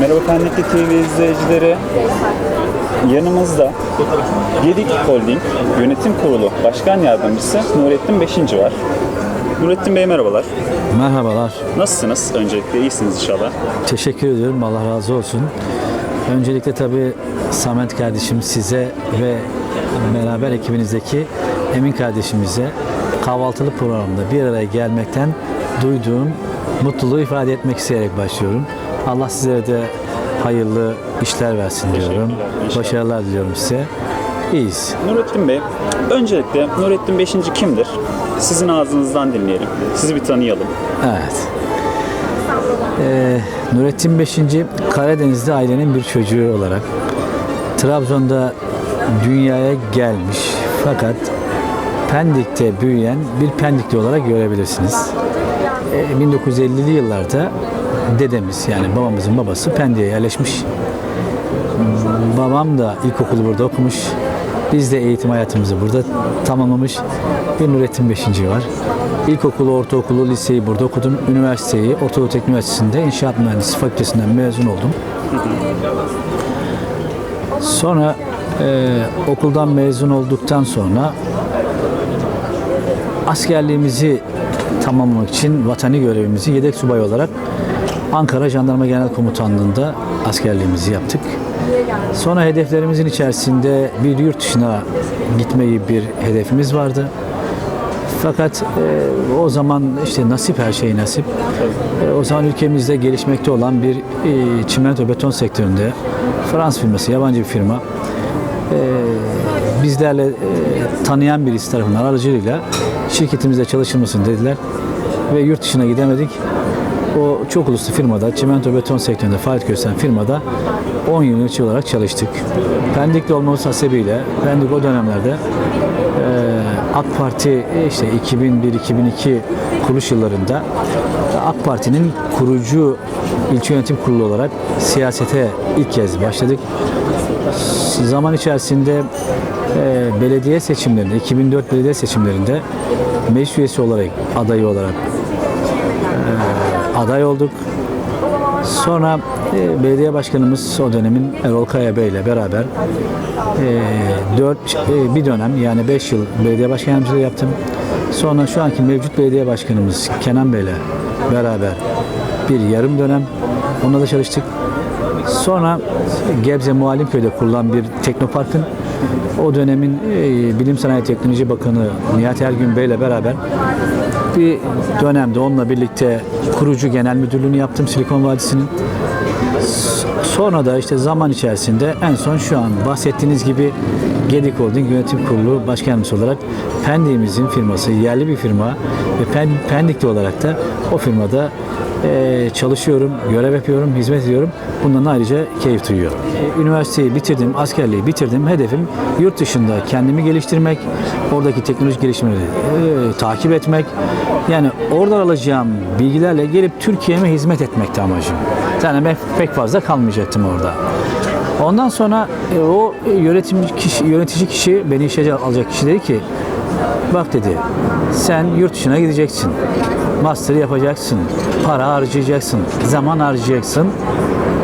Merhaba Pendikli TV izleyicileri. Yanımızda Gedik Holding Yönetim Kurulu Başkan Yardımcısı Nurettin Beşinci var. Nurettin Bey merhabalar. Merhabalar. Nasılsınız? Öncelikle iyisiniz inşallah. Teşekkür ediyorum. Allah razı olsun. Öncelikle tabii Samet kardeşim size ve beraber ekibinizdeki Emin kardeşimize kahvaltılı programda bir araya gelmekten duyduğum mutluluğu ifade etmek isteyerek başlıyorum. Allah sizlere de hayırlı işler versin diyorum. Başarılar diliyorum size. İyiyiz. Nurettin Bey, öncelikle Nurettin Beşinci kimdir? Sizin ağzınızdan dinleyelim. Sizi bir tanıyalım. Evet. Ee, Nurettin Beşinci Karadeniz'de ailenin bir çocuğu olarak Trabzon'da dünyaya gelmiş fakat Pendik'te büyüyen bir Pendikli olarak görebilirsiniz. Ee, 1950'li yıllarda dedemiz yani babamızın babası Pendik'e yerleşmiş. Babam da ilkokulu burada okumuş. Biz de eğitim hayatımızı burada tamamlamış. Bir Nurettin Beşinci var. İlkokulu, ortaokulu, liseyi burada okudum. Üniversiteyi Ortadoğu Teknik Üniversitesi'nde İnşaat Mühendisliği Fakültesinden mezun oldum. Sonra e, okuldan mezun olduktan sonra askerliğimizi tamamlamak için vatani görevimizi yedek subay olarak Ankara Jandarma Genel Komutanlığı'nda askerliğimizi yaptık. Sonra hedeflerimizin içerisinde bir yurt dışına gitmeyi bir hedefimiz vardı. Fakat e, o zaman işte nasip her şey nasip. E, o zaman ülkemizde gelişmekte olan bir e, çimento beton sektöründe Fransız firması, yabancı bir firma e, bizlerle e, tanıyan birisi tarafından aracılığıyla şirketimizde çalışılmasın dediler ve yurt dışına gidemedik. O çok uluslu firmada, çimento beton sektöründe faaliyet gösteren firmada 10 yönetici olarak çalıştık. Pendikli olmamız hasebiyle Pendik o dönemlerde e, AK Parti işte 2001-2002 kuruluş yıllarında AK Parti'nin kurucu ilçe yönetim kurulu olarak siyasete ilk kez başladık. Zaman içerisinde e, belediye seçimlerinde, 2004 belediye seçimlerinde meclis üyesi olarak, adayı olarak e, aday olduk. Sonra e, belediye başkanımız o dönemin Erol Kaya Bey ile beraber e, 4 bir dönem yani 5 yıl belediye başkan yardımcılığı yaptım. Sonra şu anki mevcut belediye başkanımız Kenan Bey ile beraber bir yarım dönem onunla da çalıştık. Sonra Gebze Muallimköy'de kurulan bir teknoparkın o dönemin e, Bilim Sanayi Teknoloji Bakanı Nihat Ergün Bey ile beraber bir dönemde onunla birlikte kurucu genel müdürlüğünü yaptım Silikon Vadisi'nin. Sonra da işte zaman içerisinde en son şu an bahsettiğiniz gibi Gedik Holding Yönetim Kurulu Başkan Yardımcısı olarak Pendik'imizin firması, yerli bir firma ve Pen- Pendikli olarak da o firmada eee, çalışıyorum, görev yapıyorum, hizmet ediyorum. Bundan ayrıca keyif duyuyorum. E, Üniversiteyi bitirdim, askerliği bitirdim. Hedefim yurt dışında kendimi geliştirmek, oradaki teknolojik gelişmeleri eee, takip etmek. Yani oradan alacağım bilgilerle gelip Türkiye'me hizmet etmekti amacım. Yani ben pek fazla kalmayacaktım orada. Ondan sonra e, o yönetim kişi, yönetici kişi beni işe alacak kişi dedi ki bak dedi sen yurt dışına gideceksin. Master yapacaksın. Para harcayacaksın. Zaman harcayacaksın.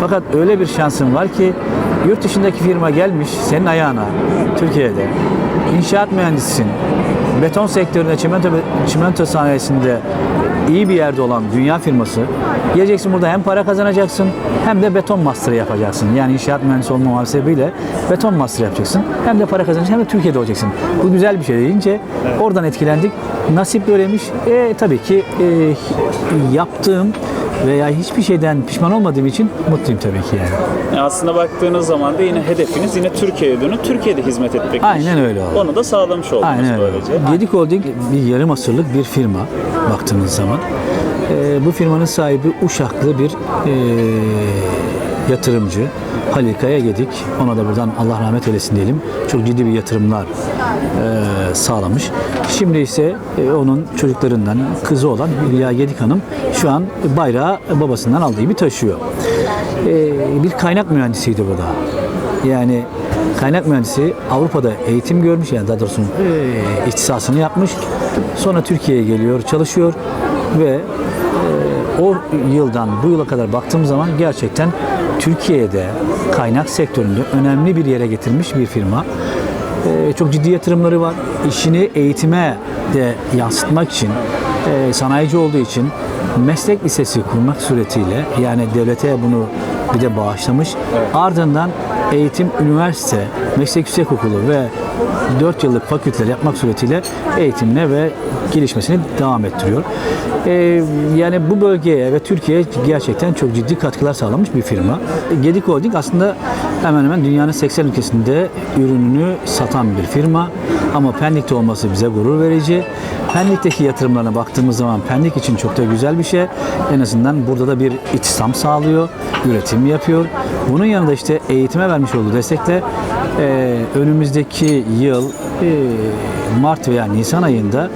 Fakat öyle bir şansın var ki yurt dışındaki firma gelmiş senin ayağına Türkiye'de inşaat mühendisisin. Beton sektöründe, çimento, çimento sanayisinde iyi bir yerde olan dünya firması geleceksin burada hem para kazanacaksın hem de beton master yapacaksın. Yani inşaat mühendisi olma sebebiyle beton master yapacaksın. Hem de para kazanacaksın hem de Türkiye'de olacaksın. Bu güzel bir şey deyince oradan etkilendik. Nasip böylemiş. E, tabii ki e, yaptığım veya hiçbir şeyden pişman olmadığım için mutluyum tabii ki yani. Yani aslında baktığınız zaman da yine hedefiniz yine Türkiye'ye dönüp Türkiye'de hizmet etmek. Aynen öyle oldu. Onu da sağlamış oldunuz Aynen öyle. böylece. Gedik Holding bir yarım asırlık bir firma baktığınız zaman. Ee, bu firmanın sahibi Uşaklı bir ee, yatırımcı. Halil Kaya Gedik. Ona da buradan Allah rahmet eylesin diyelim. Çok ciddi bir yatırımlar ee, sağlamış. Şimdi ise ee, onun çocuklarından kızı olan Hülya Gedik Hanım şu an bayrağı babasından aldığı gibi taşıyor. Ee, bir kaynak mühendisiydi bu da. Yani kaynak mühendisi Avrupa'da eğitim görmüş yani daha doğrusu e, ihtisasını yapmış. Sonra Türkiye'ye geliyor, çalışıyor ve e, o yıldan bu yıla kadar baktığım zaman gerçekten Türkiye'de kaynak sektöründe önemli bir yere getirmiş bir firma. Ee, çok ciddi yatırımları var. İşini eğitime de yansıtmak için, e, sanayici olduğu için meslek lisesi kurmak suretiyle yani devlete bunu bir de bağışlamış. Ardından eğitim, üniversite, meslek yüksekokulu ve 4 yıllık fakülteler yapmak suretiyle eğitimine ve gelişmesini devam ettiriyor. Ee, yani bu bölgeye ve Türkiye'ye gerçekten çok ciddi katkılar sağlamış bir firma. Gedik Holding aslında hemen hemen dünyanın 80 ülkesinde ürününü satan bir firma. Ama Pendik'te olması bize gurur verici. Pendik'teki yatırımlarına baktığımız zaman Pendik için çok da güzel bir şey. En azından burada da bir istihdam sağlıyor, üretim yapıyor. Bunun yanında işte eğitime vermiş olduğu destekle e, önümüzdeki yıl e, Mart veya Nisan ayında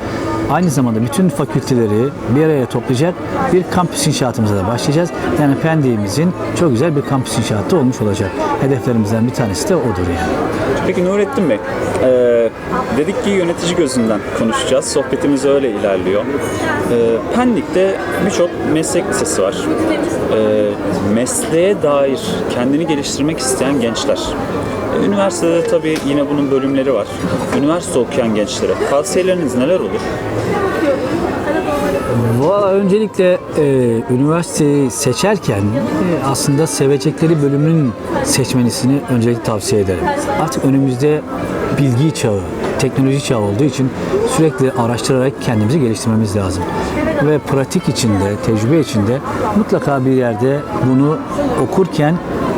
aynı zamanda bütün fakülteleri bir araya toplayacak bir kampüs inşaatımıza da başlayacağız. Yani Pendik'imizin çok güzel bir kampüs inşaatı olmuş olacak. Hedeflerimizden bir tanesi de odur yani. Peki Nurettin Bey, e, dedik ki yönetici gözünden konuşacağız. Sohbetimiz öyle ilerliyor. E, Pendik'te birçok meslek lisesi var. E, mesleğe dair kendini geliştirmek isteyen gençler. Üniversitede tabii yine bunun bölümleri var. Üniversite okuyan gençlere tavsiyeleriniz neler olur? Valla öncelikle e, üniversiteyi seçerken e, aslında sevecekleri bölümün seçmenisini öncelikle tavsiye ederim. Artık önümüzde bilgi çağı, teknoloji çağı olduğu için sürekli araştırarak kendimizi geliştirmemiz lazım. Ve pratik içinde, tecrübe içinde mutlaka bir yerde bunu okurken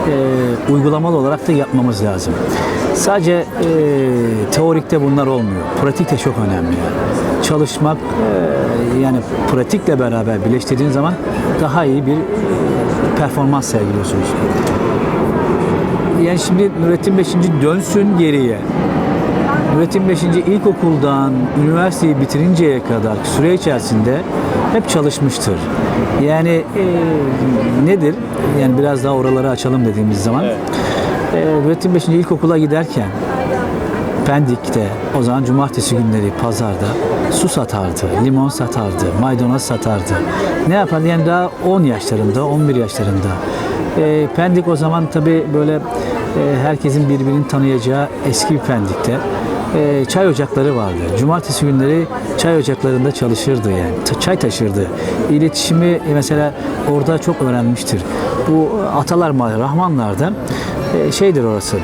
e, uygulamalı olarak da yapmamız lazım. Sadece e, teorikte bunlar olmuyor. Pratik de çok önemli. Çalışmak e, yani pratikle beraber birleştirdiğin zaman daha iyi bir performans sergiliyorsunuz. Yani şimdi Nurettin Beşinci dönsün geriye. Nurettin Beşinci ilkokuldan üniversiteyi bitirinceye kadar süre içerisinde hep çalışmıştır. Yani e, nedir? Yani biraz daha oraları açalım dediğimiz zaman. Evet. E, Nurettin Beşinci ilkokula giderken Pendik'te o zaman cumartesi günleri pazarda su satardı, limon satardı, maydanoz satardı. Ne yapardı? Yani daha 10 yaşlarında, 11 yaşlarında. E, Pendik o zaman tabii böyle e, herkesin birbirini tanıyacağı eski bir Pendik'te. E, çay ocakları vardı. Cumartesi günleri çay ocaklarında çalışırdı yani. Çay taşırdı. İletişimi e, mesela orada çok öğrenmiştir. Bu Atalar Rahmanlar'da e, şeydir orası.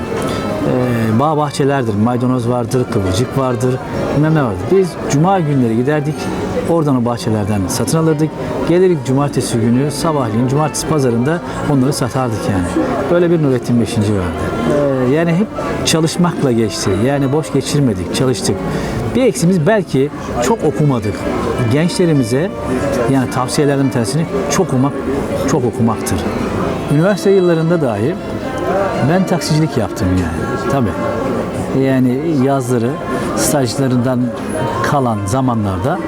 Ee, bağ bahçelerdir, maydanoz vardır, kıvırcık vardır, bilmem ne vardır. Biz cuma günleri giderdik, oradan o bahçelerden satın alırdık. Gelirdik cumartesi günü, sabahleyin cumartesi pazarında onları satardık yani. Böyle bir Nurettin Beşinci vardı. Ee, yani hep çalışmakla geçti. Yani boş geçirmedik, çalıştık. Bir eksimiz belki çok okumadık. Gençlerimize yani tavsiyelerden bir tanesini çok okumak, çok okumaktır. Üniversite yıllarında dahi ben taksicilik yaptım yani. Tabii. Yani yazları stajlarından kalan zamanlarda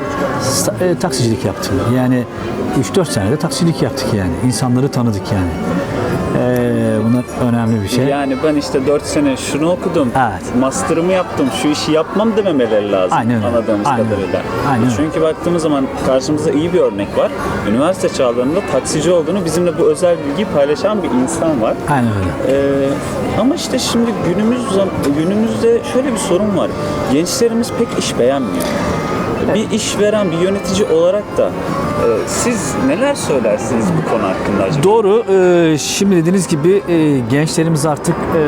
e, taksicilik yaptım. Yani 3-4 senede taksicilik yaptık yani. İnsanları tanıdık yani. Ee, bunlar önemli bir şey. Yani ben işte 4 sene şunu okudum, Evet. master'ımı yaptım, şu işi yapmam dememeleri lazım Aynen anladığımız Aynen kadarıyla. Aynen. Çünkü baktığımız zaman karşımızda iyi bir örnek var. Üniversite çağlarında taksici olduğunu bizimle bu özel bilgiyi paylaşan bir insan var. Aynen öyle. Ee, ama işte şimdi günümüz günümüzde şöyle bir sorun var. Gençlerimiz pek iş beğenmiyor. Bir işveren, bir yönetici olarak da e, siz neler söylersiniz bu konu hakkında acaba? Doğru. Ee, şimdi dediğiniz gibi e, gençlerimiz artık e,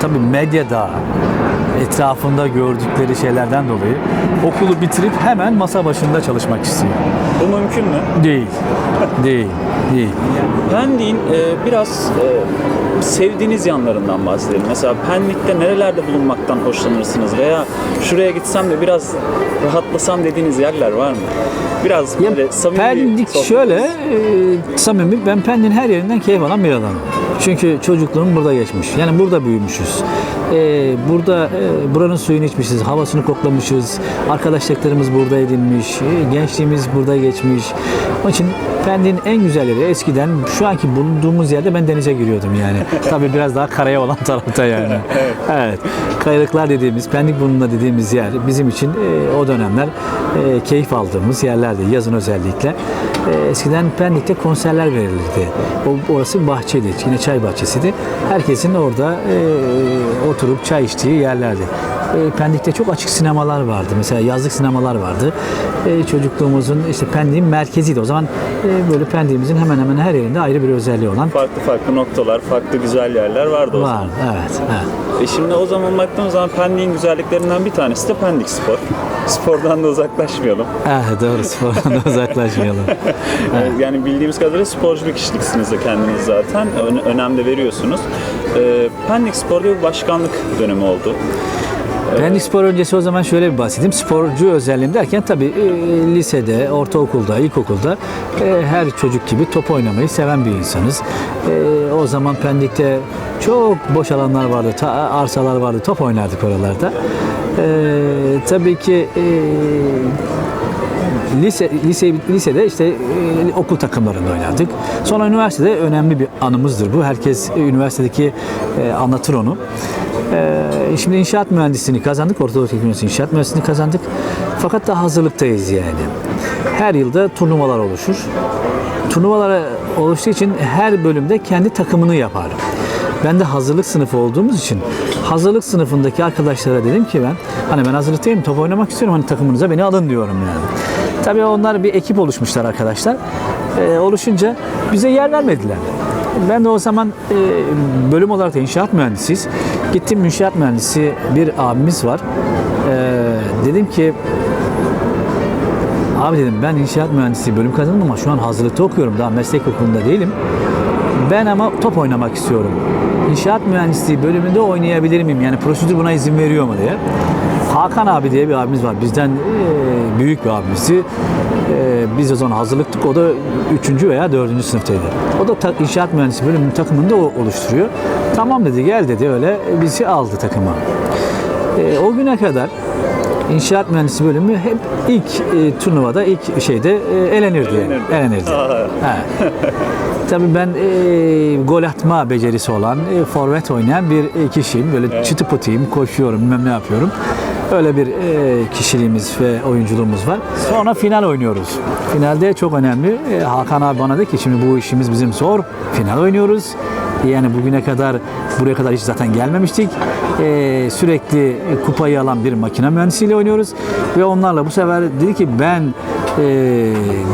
tabii medyada etrafında gördükleri şeylerden dolayı okulu bitirip hemen masa başında çalışmak istiyor. Bu mümkün mü? Değil. Değil. Değil. Pendik'in e, biraz e, sevdiğiniz yanlarından bahsedelim. Mesela Pendik'te nerelerde bulunmaktan hoşlanırsınız veya şuraya gitsem de biraz rahatlasam dediğiniz yerler var mı? Biraz Ya böyle samimi Pendik sohbet. şöyle e, samimi ben Pendik'in her yerinden keyif alan bir adamım. Çünkü çocukluğum burada geçmiş. Yani burada büyümüşüz. E, burada e, buranın suyunu içmişiz, havasını koklamışız. Arkadaşlıklarımız burada edinmiş, e, gençliğimiz burada geçmiş. Onun için Pendik'in en güzelleri eskiden şu anki bulunduğumuz yerde ben denize giriyordum yani. Tabii biraz daha karaya olan tarafta yani. evet. Kayalıklar dediğimiz, Pendik burnunda dediğimiz yer bizim için e, o dönemler e, keyif aldığımız yerlerdi. Yazın özellikle. E, eskiden Pendik'te konserler verilirdi. O, orası bahçeydi. Yine çay bahçesiydi. Herkesin orada e, oturup çay içtiği yerlerdi. E, Pendik'te çok açık sinemalar vardı. Mesela yazlık sinemalar vardı. E, çocukluğumuzun işte Pendik'in merkeziydi. O zaman e, böyle Pendik'imizin hemen hemen her yerinde ayrı bir özelliği olan Farklı farklı noktalar, farklı güzel yerler vardı o zaman. vardı. Evet. evet. E şimdi o zaman baktığımız zaman Pendik'in güzelliklerinden bir tanesi de Pendik Spor. Spordan da uzaklaşmayalım. Evet, doğru spordan da uzaklaşmayalım. E, Yani bildiğimiz kadarıyla sporcu bir kişiliksiniz de kendiniz zaten. Ön- önem de veriyorsunuz. E, Pendik Spor'da bir başkanlık dönemi oldu. Pendik Spor öncesi o zaman şöyle bir bahsedeyim. Sporcu özelliğim derken tabii e, lisede, ortaokulda, ilkokulda e, her çocuk gibi top oynamayı seven bir insanız. E, o zaman Pendik'te çok boş alanlar vardı, arsalar vardı, top oynardık oralarda. E, tabii ki lise, lise lisede işte e, okul takımlarında oynardık. Sonra üniversitede önemli bir anımızdır bu. Herkes e, üniversitedeki e, anlatır onu. E, şimdi inşaat mühendisliğini kazandık. Orta Doğu Teknik Üniversitesi inşaat mühendisliğini kazandık. Fakat daha hazırlıktayız yani. Her yılda turnuvalar oluşur. Turnuvalara oluştuğu için her bölümde kendi takımını yapar. Ben de hazırlık sınıfı olduğumuz için hazırlık sınıfındaki arkadaşlara dedim ki ben hani ben hazırlıktayım top oynamak istiyorum hani takımınıza beni alın diyorum yani. Tabii onlar bir ekip oluşmuşlar arkadaşlar. Ee, oluşunca bize yer vermediler. Ben de o zaman e, bölüm olarak da inşaat mühendisiyiz. Gittim inşaat mühendisi bir abimiz var. Ee, dedim ki Abi dedim ben inşaat mühendisliği bölüm kazandım ama şu an hazırlıkta okuyorum. Daha meslek okulunda değilim. Ben ama top oynamak istiyorum. İnşaat mühendisliği bölümünde oynayabilir miyim? Yani prosedür buna izin veriyor mu diye. Hakan abi diye bir abimiz var. Bizden e, büyük bir abimizdi. E, biz o zaman hazırlıktık. O da 3. veya 4. sınıftaydı. O da ta- inşaat mühendisliği bölümünün takımını da o oluşturuyor. Tamam dedi gel dedi öyle bizi aldı takıma. E, o güne kadar İnşaat mühendisi bölümü hep ilk e, turnuvada, ilk şeyde e, elenirdi. Elenirdi. Ha. Tabii ben e, gol atma becerisi olan, e, forvet oynayan bir e, kişiyim. Böyle çıtı pıtıyım, koşuyorum, bilmem ne yapıyorum. Öyle bir e, kişiliğimiz ve oyunculuğumuz var. Sonra final oynuyoruz. Finalde çok önemli. E, Hakan abi bana dedi ki şimdi bu işimiz bizim zor. Final oynuyoruz. Yani bugüne kadar buraya kadar hiç zaten gelmemiştik. Ee, sürekli kupayı alan bir makine mühendisiyle oynuyoruz ve onlarla bu sefer dedi ki ben e,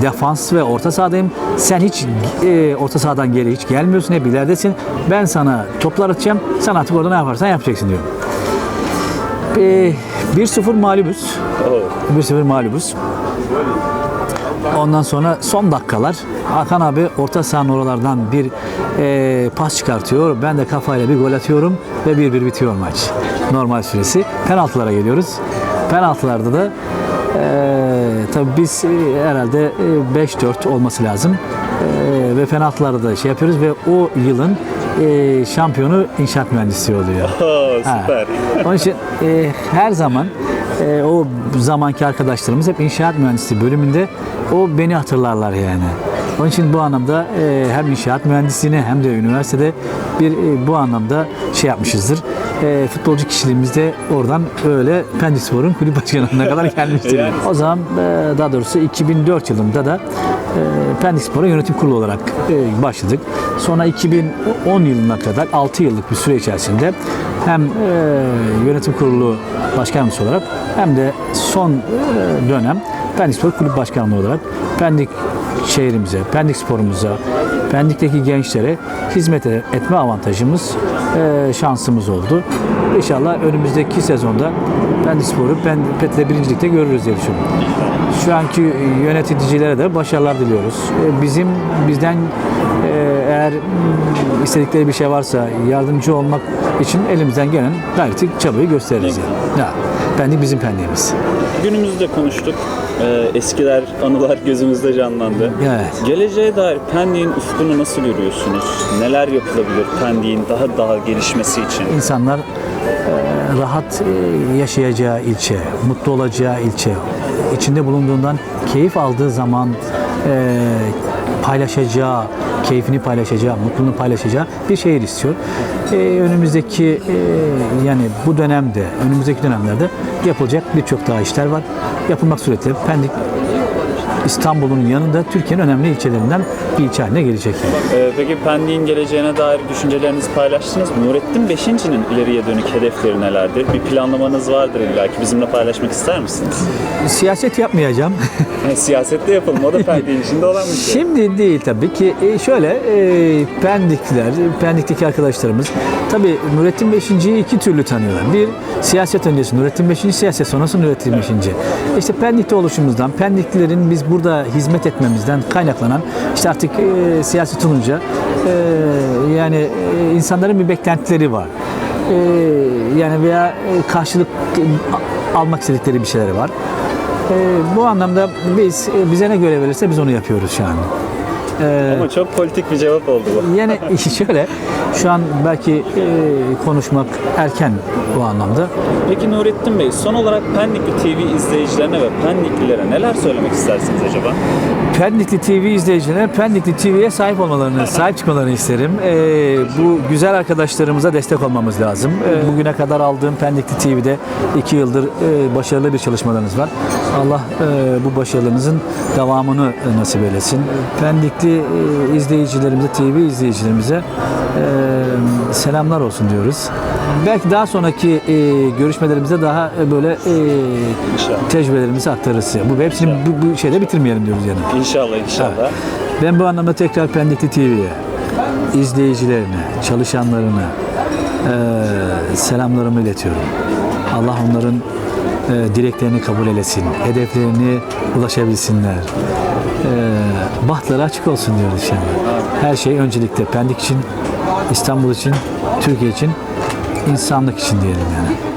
defans ve orta sahadayım. Sen hiç e, orta sahadan geri hiç gelmiyorsun. Hep ileridesin. Ben sana toplar atacağım. Sen artık orada ne yaparsan yapacaksın diyor. Ee, 1-0 mağlubuz. Oo. 1-0 mağlubuz. Ondan sonra son dakikalar Hakan abi orta sahanın oralardan bir e, pas çıkartıyor. Ben de kafayla bir gol atıyorum ve 1-1 bitiyor maç. Normal süresi. Penaltılara geliyoruz. Penaltılarda da e, tabii biz e, herhalde e, 5-4 olması lazım. E, ve penaltılarda da şey yapıyoruz ve o yılın e, şampiyonu inşaat mühendisliği oluyor. Oo, Ha. süper. Onun için e, her zaman e, o zamanki arkadaşlarımız hep inşaat mühendisliği bölümünde o beni hatırlarlar yani. Onun için bu anlamda e, hem inşaat mühendisliğine hem de üniversitede bir e, bu anlamda şey yapmışızdır. E, futbolcu kişiliğimizde oradan öyle Pendik Spor'un kulüp başkanlığına kadar gelmiştir. Yani. O zaman e, daha doğrusu 2004 yılında da Pendik Spor'a yönetim kurulu olarak e, başladık. Sonra 2010 yılına kadar 6 yıllık bir süre içerisinde hem e, yönetim kurulu başkanımız olarak hem de son e, dönem Pendik Spor Kulüp Başkanlığı olarak Pendik şehrimize, Pendik sporumuza, Pendik'teki gençlere hizmet e- etme avantajımız, e, şansımız oldu. İnşallah önümüzdeki sezonda Pendik Spor'u Pet'le birincilikte görürüz diye düşünüyorum. Şu anki yöneticilere de başarılar diliyoruz. E, Bizim bizden eğer mm, istedikleri bir şey varsa yardımcı olmak için elimizden gelen gayreti çabayı gösteririz. Yani. Ya, Pendik bizim pendiğimiz. Günümüzde konuştuk. Ee, eskiler, anılar gözümüzde canlandı. Evet. Geleceğe dair Pendik'in ufkunu nasıl görüyorsunuz? Neler yapılabilir Pendik'in daha daha gelişmesi için? İnsanlar e, rahat e, yaşayacağı ilçe, mutlu olacağı ilçe, içinde bulunduğundan keyif aldığı zaman e, paylaşacağı, keyfini paylaşacağı, mutluluğunu paylaşacağı bir şehir istiyor. E, önümüzdeki e, yani bu dönemde, önümüzdeki dönemlerde yapılacak birçok daha işler var. Yapılmak suretiyle Pendik İstanbul'un yanında Türkiye'nin önemli ilçelerinden bir ilçe haline gelecek. Ee, peki Pendik'in geleceğine dair düşüncelerinizi paylaştınız mı? Nurettin Beşinci'nin ileriye dönük hedefleri nelerdir? Bir planlamanız vardır illa ki bizimle paylaşmak ister misiniz? Siyaset yapmayacağım. Yani siyasette yapalım. O da Pendik'in içinde olan bir şey. Şimdi değil tabii ki. E, şöyle e, Pendikliler, Pendik'teki arkadaşlarımız tabii Nurettin Beşinci'yi iki türlü tanıyorlar. Bir siyaset öncesi Nurettin Beşinci, siyaset sonrası Nurettin Beşinci. İşte Pendik'te oluşumuzdan, Pendiklilerin biz burada hizmet etmemizden kaynaklanan işte artık e, siyaset olunca e, yani e, insanların bir beklentileri var. E, yani veya e, karşılık almak istedikleri bir şeyleri var. E, bu anlamda biz e, bize ne görev verirse biz onu yapıyoruz şu an. E, Ama çok politik bir cevap oldu bu. yani şöyle şu an belki e, konuşmak erken bu anlamda. Peki Nurettin Bey, son olarak Pendikli TV izleyicilerine ve Pendiklilere neler söylemek istersiniz acaba? Pendikli TV izleyicilerine Pendikli TV'ye sahip olmalarını, sahip çıkmalarını isterim. E, bu güzel arkadaşlarımıza destek olmamız lazım. E, bugüne kadar aldığım Pendikli TV'de iki yıldır e, başarılı bir çalışmalarınız var. Allah e, bu başarılarınızın devamını e, nasip eylesin. Pendikli e, izleyicilerimize, TV izleyicilerimize e, selamlar olsun diyoruz. Belki daha sonraki e, görüşmelerimizde daha e, böyle e, İnşallah. tecrübelerimizi aktarırız. Bu hepsini bu, bu şeyde bitirmeyelim diyoruz yani. İnşallah, inşallah. Ben bu anlamda tekrar Pendikli TV'ye, izleyicilerine, çalışanlarına e, selamlarımı iletiyorum. Allah onların e, dileklerini kabul eylesin, hedeflerine ulaşabilsinler. E, bahtları açık olsun diyoruz inşallah. Her şey öncelikle Pendik için, İstanbul için, Türkiye için, insanlık için diyelim yani.